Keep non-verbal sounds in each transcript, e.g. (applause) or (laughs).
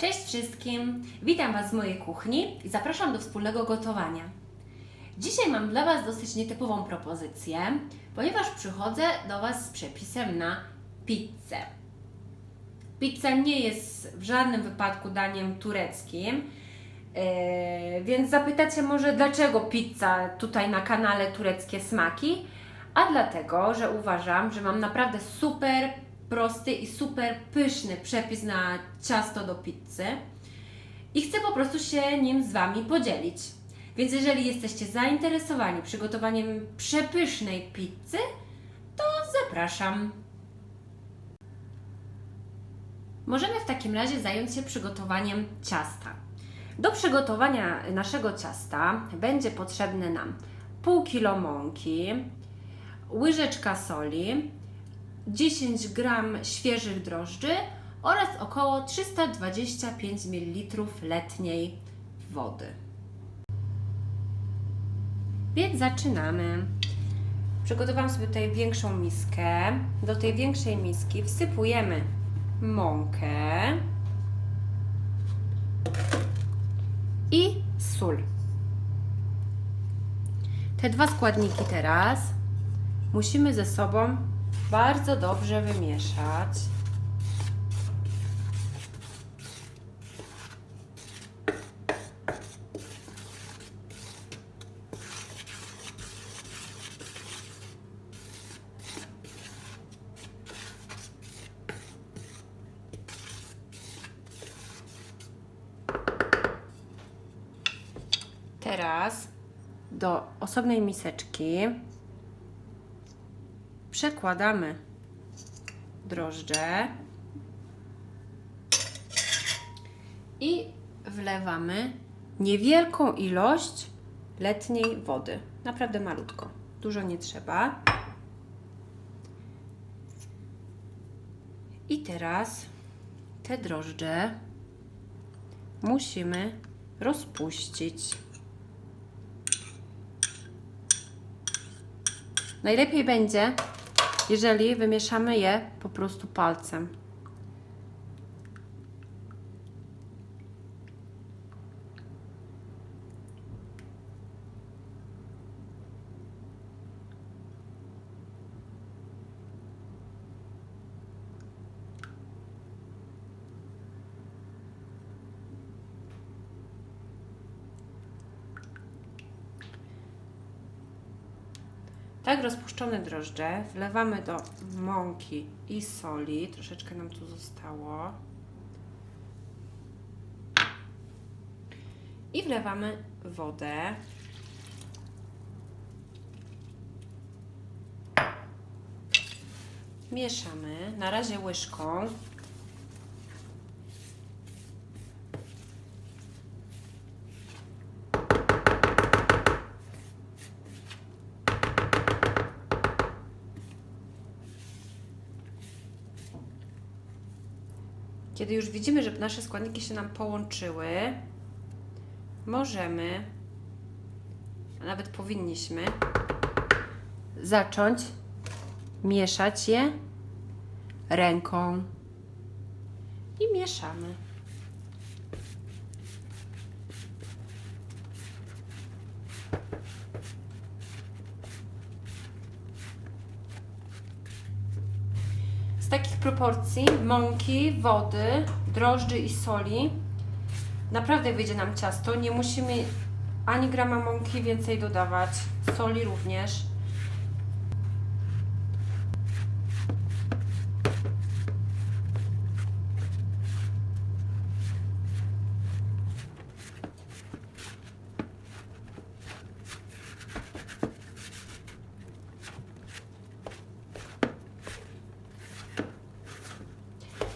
Cześć wszystkim! Witam Was w mojej kuchni i zapraszam do wspólnego gotowania. Dzisiaj mam dla Was dosyć nietypową propozycję, ponieważ przychodzę do Was z przepisem na pizzę. Pizza nie jest w żadnym wypadku daniem tureckim, yy, więc zapytacie może dlaczego pizza tutaj na kanale Tureckie Smaki? A dlatego, że uważam, że mam naprawdę super prosty i super pyszny przepis na ciasto do pizzy i chcę po prostu się nim z Wami podzielić. Więc jeżeli jesteście zainteresowani przygotowaniem przepysznej pizzy, to zapraszam. Możemy w takim razie zająć się przygotowaniem ciasta. Do przygotowania naszego ciasta będzie potrzebne nam pół kilo mąki, łyżeczka soli, 10 gram świeżych drożdży oraz około 325 ml letniej wody. Więc zaczynamy. Przygotowałam sobie tutaj większą miskę. Do tej większej miski wsypujemy mąkę i sól. Te dwa składniki teraz musimy ze sobą bardzo dobrze wymieszać. Teraz do osobnej miseczki przekładamy drożdże i wlewamy niewielką ilość letniej wody. Naprawdę malutko. Dużo nie trzeba. I teraz te drożdże musimy rozpuścić. Najlepiej będzie, jeżeli wymieszamy je po prostu palcem. Tak rozpuszczone drożdże wlewamy do mąki i soli. Troszeczkę nam tu zostało. I wlewamy wodę. Mieszamy na razie łyżką. Kiedy już widzimy, że nasze składniki się nam połączyły, możemy, a nawet powinniśmy, zacząć mieszać je ręką. I mieszamy. Z takich proporcji mąki, wody, drożdży i soli naprawdę wyjdzie nam ciasto. Nie musimy ani grama mąki więcej dodawać, soli również.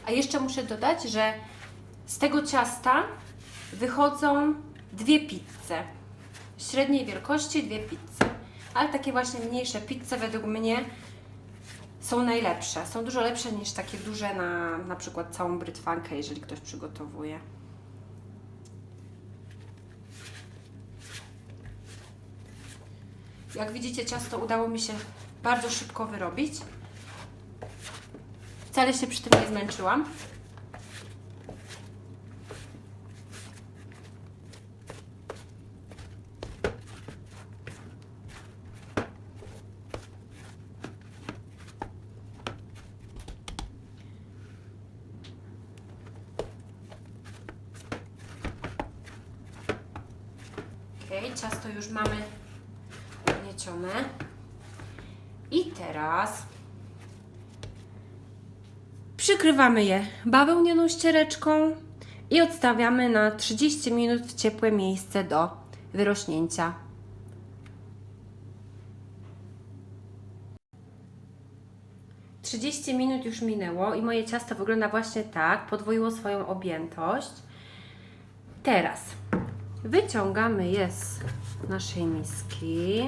A jeszcze muszę dodać, że z tego ciasta wychodzą dwie pizze. Średniej wielkości dwie pizze. Ale takie właśnie mniejsze pizze według mnie są najlepsze. Są dużo lepsze niż takie duże na na przykład całą brytwankę, jeżeli ktoś przygotowuje. Jak widzicie, ciasto udało mi się bardzo szybko wyrobić wcale się przy tym nie zmęczyłam. Ok, ciasto już mamy gniecione. I teraz przykrywamy je bawełnianą ściereczką i odstawiamy na 30 minut w ciepłe miejsce do wyrośnięcia. Trzydzieści minut już minęło i moje ciasto wygląda właśnie tak, podwoiło swoją objętość. Teraz wyciągamy je z naszej miski.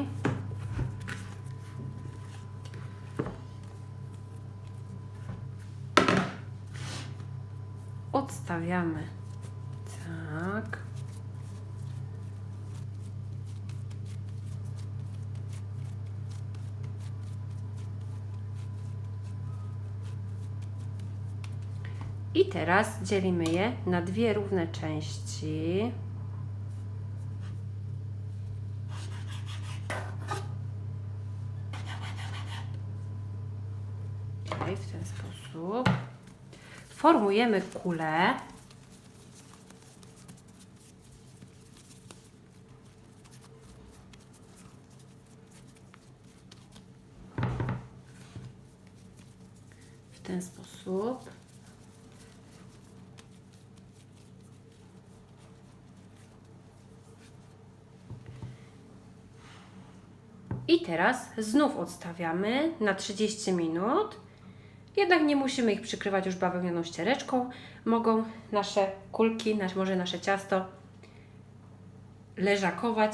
Odstawiamy tak. I teraz dzielimy je na dwie równe części. Okej, w ten sposób. Formujemy kulę. Ten sposób. I teraz znów odstawiamy na 30 minut. Jednak nie musimy ich przykrywać już bawełnianą ściereczką. Mogą nasze kulki, może nasze ciasto leżakować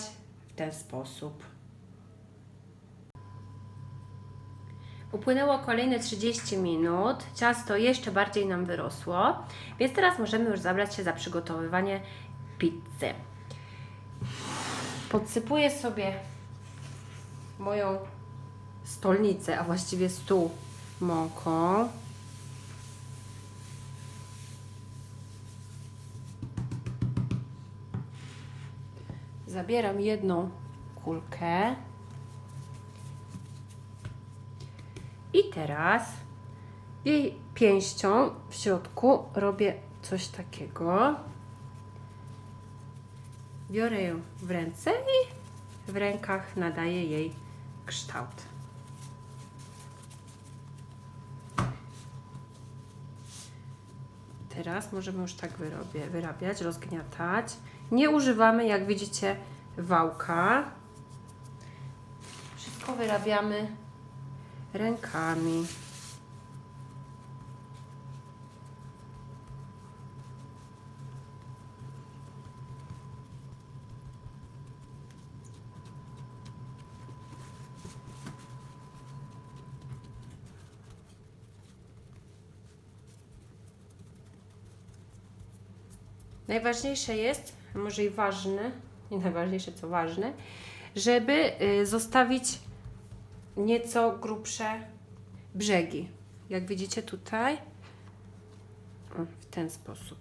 w ten sposób. Upłynęło kolejne 30 minut, ciasto jeszcze bardziej nam wyrosło, więc teraz możemy już zabrać się za przygotowywanie pizzy. Podsypuję sobie moją stolnicę, a właściwie stół mąką. Zabieram jedną kulkę. I teraz jej pięścią w środku robię coś takiego. Biorę ją w ręce i w rękach nadaję jej kształt. Teraz możemy już tak wyrobie, wyrabiać, rozgniatać. Nie używamy, jak widzicie, wałka. Wszystko wyrabiamy rękami. Najważniejsze jest, może i ważne, nie najważniejsze co ważne, żeby y, zostawić nieco grubsze brzegi. Jak widzicie tutaj, w ten sposób.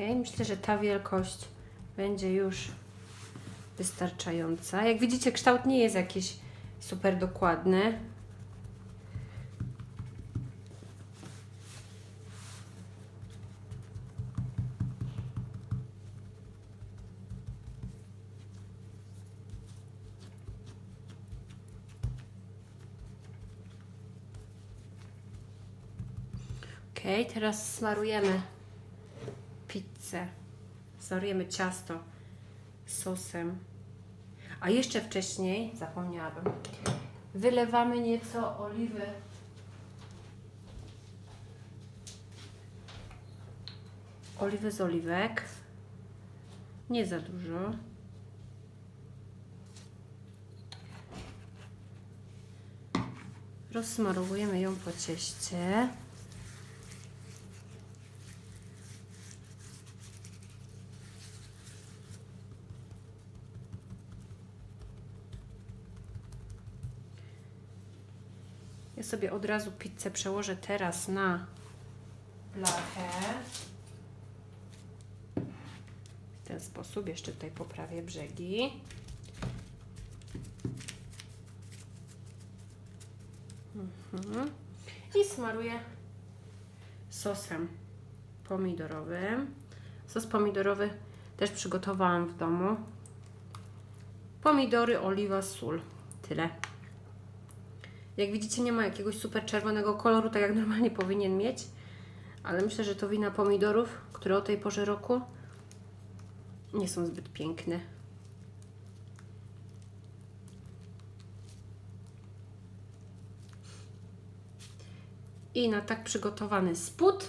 Myślę, że ta wielkość będzie już wystarczająca. Jak widzicie, kształt nie jest jakiś super dokładny. Ok, teraz smarujemy pizzę. Smarujemy ciasto sosem. A jeszcze wcześniej, zapomniałabym, Wylewamy nieco oliwy. Oliwy z oliwek. Nie za dużo. Rozsmarowujemy ją po cieście. Ja sobie od razu pizzę przełożę teraz na blachę. W ten sposób jeszcze tutaj poprawię brzegi. Mhm. I smaruję sosem pomidorowym. Sos pomidorowy też przygotowałam w domu. Pomidory, oliwa, sól. Tyle. Jak widzicie, nie ma jakiegoś super czerwonego koloru, tak jak (laughs) normalnie powinien mieć. Ale myślę, że to wina pomidorów, które o tej porze roku nie są zbyt piękne. I na tak przygotowany spód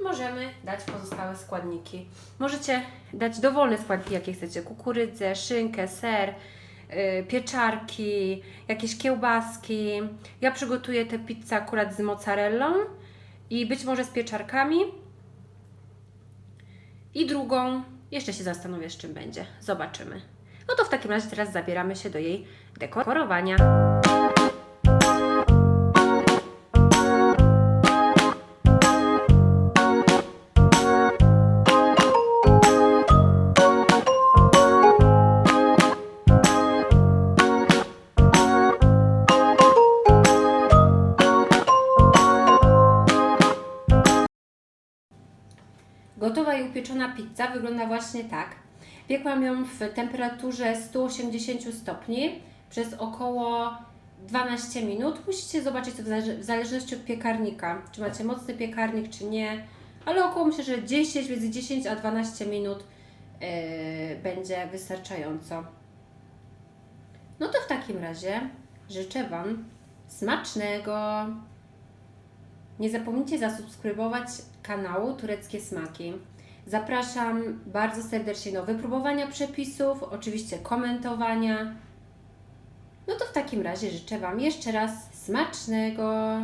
możemy dać pozostałe składniki. Możecie dać dowolne składniki, jakie chcecie. Kukurydzę, szynkę, ser, pieczarki, jakieś kiełbaski. Ja przygotuję tę pizzę akurat z mozzarellą i być może z pieczarkami. I drugą, jeszcze się zastanowię z czym będzie. Zobaczymy. No to w takim razie teraz zabieramy się do jej dekorowania. Upieczona pizza wygląda właśnie tak. Piekłam ją w temperaturze 180 stopni przez około 12 minut. Musicie zobaczyć to w zależ- w zależności od piekarnika, czy macie mocny piekarnik, czy nie, ale około myślę, że 10, między 10 a 12 minut yy, będzie wystarczająco. No to w takim razie życzę Wam smacznego. Nie zapomnijcie zasubskrybować kanału Tureckie Smaki. Zapraszam bardzo serdecznie do wypróbowania przepisów, oczywiście komentowania. No to w takim razie życzę Wam jeszcze raz smacznego.